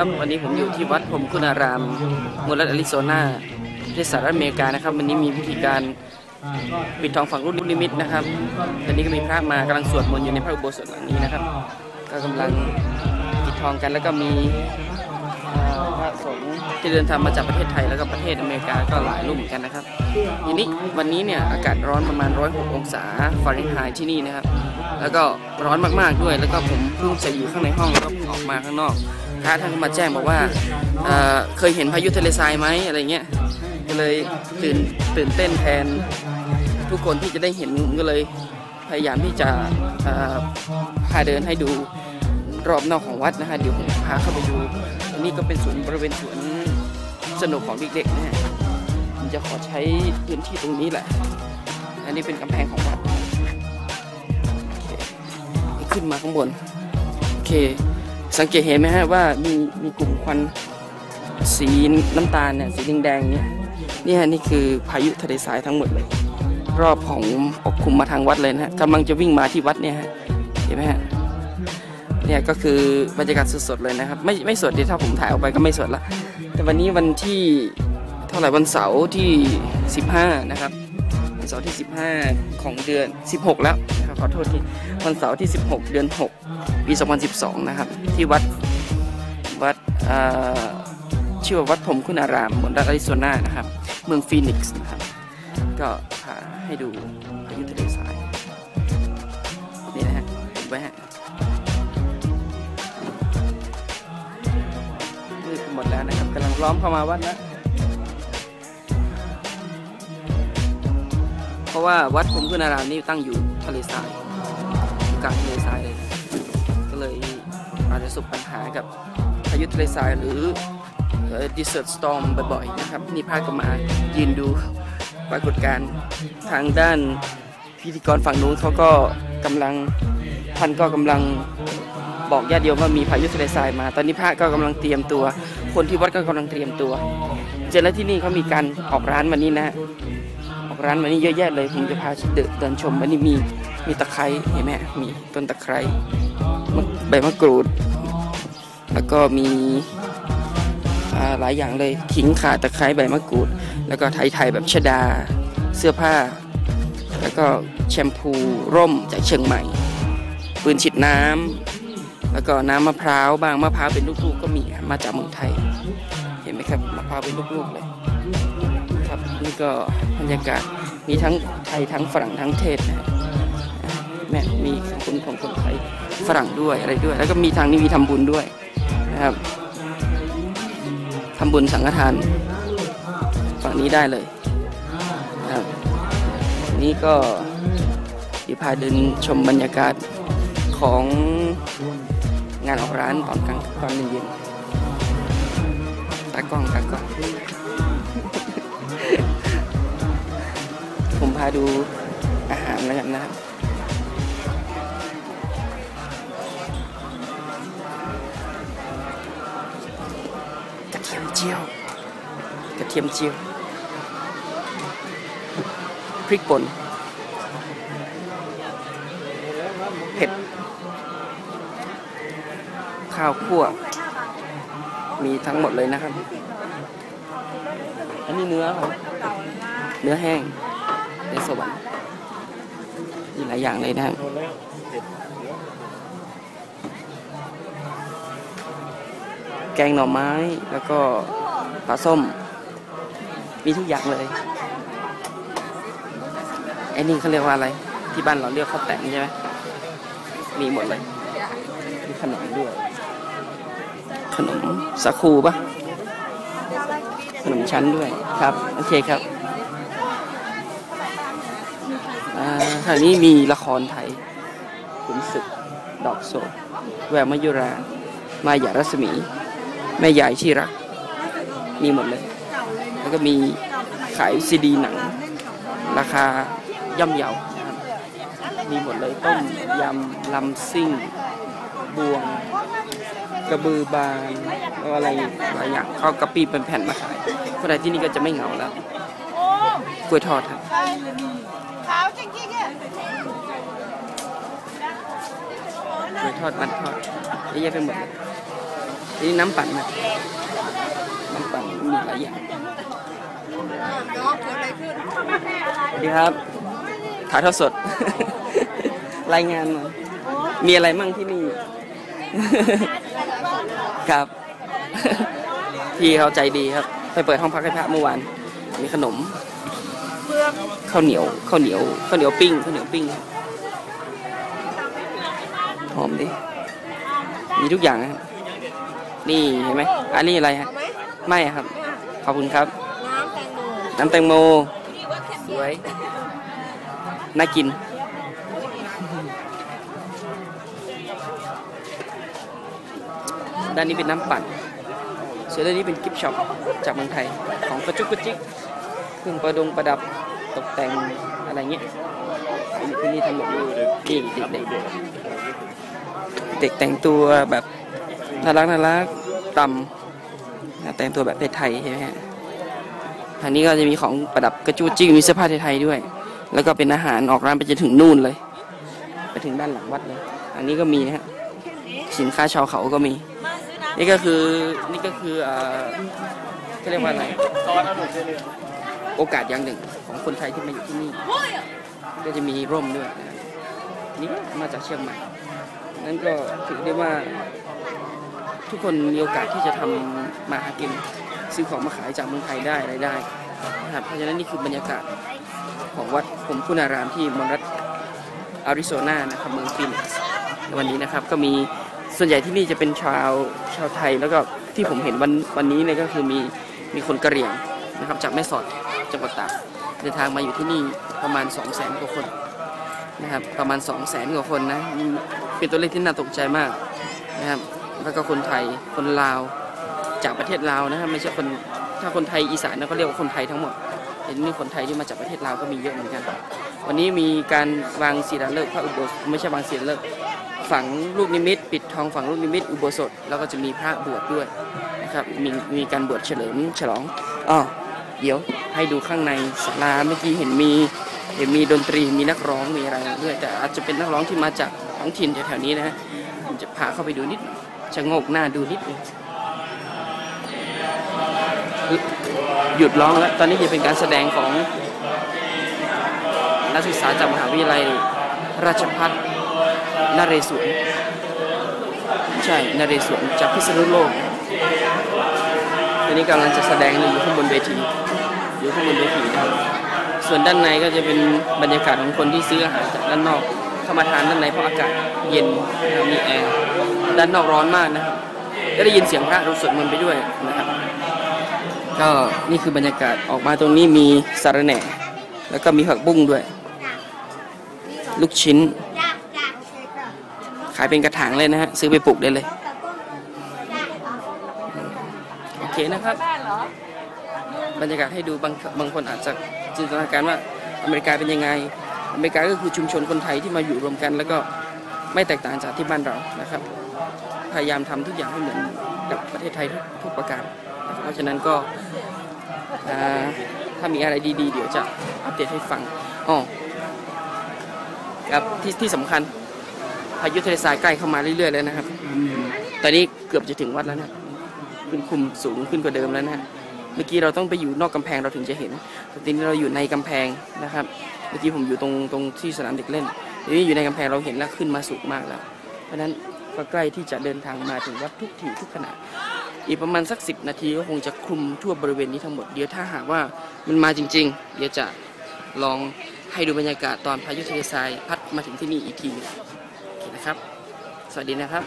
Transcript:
ครับวันนี้ผมอยู่ที่วัดพรมคุณารามมลรัฐแอริโซนาประเทศสหรัฐอเมริกานะครับ วันนี้มีพิธีการปิดทองฝังลูกนิมิตนะครับตอนนี้ก็มีพระมากำลังสวดมนต์อยู่ในพระอุโบสถหลังนี้นะครับ ก็กำลังปิดทองกันแล้วก็มีพระสงฆ์ที่เดินทางมาจากประเทศไทยแล้วก็ประเทศอเมริกาก็หลายรูปเหมือนกันนะครับทีนี้วันนี้เนี่ยอากาศร้อนประมาณ 106 องศาฟาเรนไฮต์ที่นี่นะครับ แล้วก็ร้อนมากๆด้วย แล้วก็ผมเพิ่งจะอยู่ข้างในห้องแล้วก็ออกมาข้างนอก พระท่านก็มาแจ้งบอกว่าเเคยเห็นพายุทะเลทรายไหมอะไรเงี้ยก็เลยตื่นตื่นเต้นแทนทุกคนที่จะได้เห็นก็เลยพยายามที่จะพาเดินให้ดูรอบนอกของวัดนะฮะเดี๋ยวผมพาเข้าไปดูอันนี้ก็เป็นสวนบริเวณสวนสนุกของเด็กๆนะฮะผมจะขอใช้พื้นที่ตรงนี้แหละ อันนี้เป็นกำแพงของวัดโอเคขึ้นมาข้างบน โอเค สังเกตเห็นไหมฮะว่ามีมีกลุ่มควันสีน้ำตาลเนี่ยสีแดงๆเนี่ยนี่ฮะนี่คือพายุทะเลทรายทั้งหมดเลย รอบของปกคลุมมาทางวัดเลยนะฮะกำลังจะวิ่งมาที่วัดเนี่ยฮะเห็นไหมฮะเนี่ยก็คือบรรยากาศสดๆเลยนะครับไม่ไม่สดดีถ้าผมถ่ายออกไปก็ไม่สดละแต่วันนี้วันที่เท่าไหร่วันเสาร์ที่ 15 นะครับวันเสาร์ที่ 15 ของเดือน 16 แล้ว ขอโทษทีวันเสาร์ที่ 16 เดือน 6 ปี 2012 นะครับ ที่วัดวัดชื่อว่าวัดพรมคุณารามบนรัฐอาริโซนานะครับ เมืองฟีนิกซ์นะครับ ก็พาให้ดูพายุทะเลทราย นี่นะฮะเห็นไหมฮะมืดหมดแล้วนะครับกำลังล้อมเข้ามาวัดแล้ว ราะว่าวัดพรหมคุณารามนี่ตั้งอยู่ทะเลทรายอยู่กลางทะเลทรายเลย ก็เลยอาจจะประสบปัญหากับพายุทะเลทรายหรือดิเซอร์สตอมบ่อยๆนะครับ นี่พาก็มายืนดูปรากฏการณ์ทางด้านพิธีกรฝั่งนู้นเขาก็กำลังท่านก็กำลังบอกญาติโยมว่ามีพายุทะเลทรายมา ตอนนี้พระก็กำลังเตรียมตัว คนที่วัดก็กำลังเตรียมตัว เจอแล้วที่นี่เขามีการออกร้านวันนี้นะ ร้านวันนี้เยอะแยะเลยผมจะพาเดินเดินชมวันนี้มีมีตะไคร้เห็นไหมมีต้นตะไคร้ใบมะกรูด แล้วก็มีหลายอย่างเลยขิงข่าตะไคร้ใบมะกรูด แล้วก็ไทยๆแบบชดา เสื้อผ้า แล้วก็แชมพูร่มจากเชียงใหม่ ปืนฉีดน้ำแล้วก็น้ำมะพร้าวบางมะพร้าวเป็นลูกๆก็มีมาจากเมืองไทย เห็นไหมครับมะพร้าวเป็นลูกๆเลย นี่ก็บรรยากาศมีทั้งไทยทั้งฝรั่งทั้งเทศนะแม่มีคนของคนไทยฝรั่งด้วยอะไรด้วย แล้วก็มีทางนี้มีทำบุญด้วยนะครับทำบุญสังฆทานฝั่งนี้ได้เลยนะครับ นี่ก็ดี๋ยวพาเดินชมบรรยากาศของงานออกร้านตอนกลางตอนเย็นๆตากล้องตากล้อง ผมพาดูอาหารแล้วกันนะครับกระเทียมเจียวกระเทียมเจียว พริกป่นเผ็ด ข้าวคั่ว มีทั้งหมดเลยนะครับ อันนี้เนื้อครับเนื้อแห้ง ในสวรรค์มีหลายอย่างเลยนะครับแกงหน่อไม้แล้วก็ปลาส้ม มีทุกอย่างเลยไอ้นี่เขาเรียกว่าอะไร ที่บ้านเราเรียกข้าวแตนใช่ไหมมีหมดเลยมีขนมด้วย ขนมสาคูปะขนมชั้นด้วยครับ โอเคครับ ทางนี้มีละครไทยขุนศึก ดอกโศกแววมยุรา มายารัศมี แม่ยายที่รัก มีหมดเลย แล้วก็มีขายซีดีหนัง ราคาย่อมเยานะครับมีหมดเลยต้มยำลำซิ่ง บวง กระบือบานแล้วอะไรหลายอย่างเขากระปีเป็นแผ่นมาขายคนใดที่นี่ก็จะไม่เหงาแล้วกล้วยทอดครับาวจริงๆอะกล้วยทอดมันทอดเยอะแยะไปหมดเลยนี่น้ำปั่นนะน้ำปั่นมีหลายอย่างสวัสดีครับ ถ่ายทอดสด รายงานหน่อยมีอะไรมั่งที่นี่ ครับ พี่เขาใจดีครับ ไปเปิดห้องพักให้พระเมื่อวาน มีขนม ข้าวเหนียวข้าวเหนียวข้าวเหนียวปิ้งข้าวเหนียวปิ้งหอมดิมีทุกอย่างครับนี่เห็นไหมอันนี้อะไรฮะไม่ครับ ขอบคุณครับ น้ำแตงโมน้ำแตงโมสวยน่ากินด้านนี้เป็นน้ำปั่นส่วนด้านนี้เป็นกิฟช็อปจากเมืองไทย ของกระจุกกระจิกเครื่องประดงประดับ ตกแต่งอะไรเงี้ยที่นี่ทำหมดเลยนี่เด็กเด็กแต่งตัวแบบน่ารักน่ารักต่ำแต่งตัวแบบไทยใช่ไหมฮะทางนี้ก็จะมีของประดับกระจูจิ้งมีเสื้อผ้าไทยๆด้วย แล้วก็เป็นอาหารออกร้านไปจนถึงนู่นเลย ไปถึงด้านหลังวัดเลย อันนี้ก็มีนะฮะสินค้าชาวเขาก็มี นี่ก็คือนี่ก็คือเอ่อเขาเรียกว่าอะไร โอกาสอย่างหนึ่งของคนไทยที่มาอยู่ที่นี่ ก็จะมีร่มด้วยนะนี่มาจากเชียงใหม่นั่นก็ถือได้ว่า ทุกคนมีโอกาสที่จะทำมาหากินซื้อของมาขายจากเมืองไทยได้รายได้นะครับเพราะฉะนั้นนี่คือบรรยากาศของวัดผมคุณารามที่มอนรัฐอาริโซนานะครับเมืองฟินิกซ์วันนี้นะครับก็มีส่วนใหญ่ที่นี่จะเป็นชาวชาวไทยแล้วก็ที่ผมเห็นวันวันนี้เนี่ยก็คือมีมีคนกระเหรี่ยงนะครับจากแม่สอด จังหวัดตากเดินทางมาอยู่ที่นี่ประมาณ 2 0 0แสนกว่าคนนะครับประมาณ 2 0 0แสนกว่าคนนะเป็นตัวเลขที่น่าตกใจมากนะครับแล้วก็คนไทยคนลาวจากประเทศลาวนะครับไม่ใช่คนถ้าคนไทยอีสานนะก็เรียกว่าคนไทยทั้งหมดเห็นมีคนไทยที่มาจากประเทศลาวก็มีเยอะเหมือนกัน วันนี้มีการวางศิลาฤกษ์พระอุโบสถไม่ใช่วางศิลาฤกษ์ฝังลูกนิมิต ปิดทองฝังลูกนิมิต อุโบสถแล้วก็จะมีพระบวชด้วยนะครับมีมีการบวชเฉลิมฉลองอ๋อ เดี๋ยวให้ดูข้างในศาลาเมื่อกี้เห็นมีเห็นมีดนตรีมีนักร้องมีอะไรด้วยแต่อาจจะเป็นนักร้องที่มาจากท้องถิ่นแถวๆนี้นะฮะผมจะพาเข้าไปดูนิดชะงกหน้าดูนิดนึงหยุดร้องแล้ว ตอนนี้จะเป็นการแสดงของนักศึกษาจากมหาวิทยาลัย ราชภัฏนเรศวรใช่นเรศวรจากพิษณุโลก ตอนนี้กำลังจะแสดงอยู่ข้างบนเวทีอยู่ข้างบนเวทีนะครับส่วนด้านในก็จะเป็นบรรยากาศของคนที่ซื้ออาหารจากด้านนอกเข้ามาทานด้านในเพราะอากาศเย็นนะครับมีแอร์ด้านนอกร้อนมากนะครับก็ได้ยินเสียงพระเราสวดมนต์ไปด้วยนะครับก็นี่คือบรรยากาศออกมาตรงนี้มีสาระแหน่ แล้วก็มีผักบุ้งด้วย ลูกชิ้น ขายเป็นกระถางเลยนะฮะ ซื้อไปปลูกได้เลย โอเคนะครับ บรรยากาศให้ดูบางบางคนอาจจะจินตนาการว่าอเมริกาเป็นยังไง อเมริกาก็คือชุมชนคนไทยที่มาอยู่รวมกัน แล้วก็ไม่แตกต่างจากที่บ้านเรานะครับ พยายามทำทุกอย่างให้เหมือนกับประเทศไทยทุกทุกประการนะครับเพราะฉะนั้นก็อ่าถ้ามีอะไรดีๆ เดี๋ยวจะอัปเดตให้ฟังอ๋อครับที่ที่สำคัญพายุทะเลทรายใกล้เข้ามาเรื่อยๆแล้วนะครับ ตอนนี้เกือบจะถึงวัดแล้วนะ ขึ้นคุมสูงขึ้นกว่าเดิมแล้วนะเมื่อกี้เราต้องไปอยู่นอกกำแพงเราถึงจะเห็นแต่ทีนี้เราอยู่ในกำแพงนะครับ เมื่อกี้ผมอยู่ตรงตรงที่สนามเด็กเล่นทีนี้อยู่ในกำแพงเราเห็นแล้วขึ้นมาสูงมากแล้ว เพราะฉะนั้นก็ใกล้ที่จะเดินทางมาถึงวัดทุกที่ทุกขณะอีกประมาณสักสินาทีก็คงจะคลุมทั่วบริเวณนี้ทั้งหมดเดี๋ยวถ้าหากว่ามันมาจริง ๆ เดี๋ยวจะลองให้ดูบรรยากาศตอนพายุทะเลทรายพัดมาถึงที่นี่อีกทีโอเคนะครับ สวัสดีนะครับ